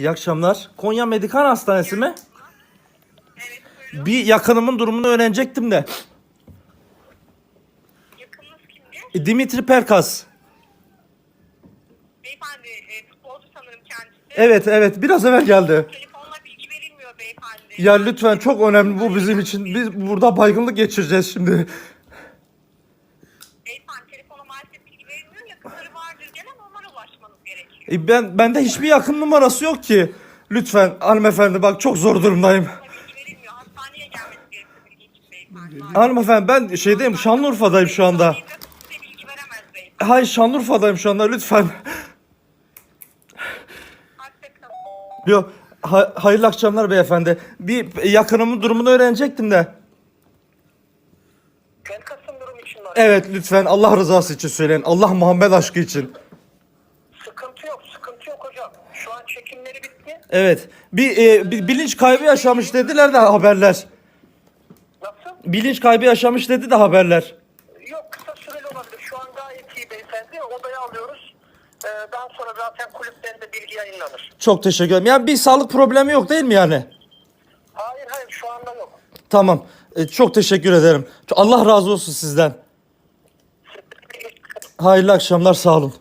İyi akşamlar. Konya Medikan Hastanesi mi? Evet buyurun. Bir yakınımın durumunu öğrenecektim de. Yakınınız kimdi? E, Dimitri Perkas. Beyefendi e, futbolcu sanırım kendisi. Evet evet biraz evvel geldi. Telefonla bilgi verilmiyor beyefendi. Ya lütfen çok önemli bu bizim için. Biz burada baygınlık geçireceğiz şimdi. Beyefendi telefona maalesef bilgi verilmiyor. Yakınları vardır gene gerekiyor. E, ben bende hiçbir yakın numarası yok ki. Lütfen hanımefendi bak çok zor durumdayım. Verilmiyor. Hastaneye gelmesi gerekiyor beyefendi. Hanımefendi ben şeydeyim Şanlıurfa'dayım şu anda. Size bilgi veremez beyefendi. Hayır Şanlıurfa'dayım şu anda lütfen. Hoşçakalın. Yok ha- hayırlı akşamlar beyefendi. Bir yakınımın durumunu öğrenecektim de. Pelkas'ın durum için var. Evet lütfen Allah rızası için söyleyin. Allah Muhammed aşkı için. Sıkıntı yok, hocam. Şu an çekimleri bitti. Evet. Bir, e, bir bilinç kaybı yaşamış dediler de haberler. Nasıl? Bilinç kaybı yaşamış dedi de haberler. Yok kısa süreli olabilir. Şu an gayet iyi beyefendi. Odaya alıyoruz. Ee, daha sonra zaten kulüplerinde bilgi yayınlanır. Çok teşekkür ederim. Yani bir sağlık problemi yok değil mi yani? Hayır hayır şu anda yok. Tamam. E, çok teşekkür ederim. Allah razı olsun sizden. Hayırlı akşamlar sağ olun.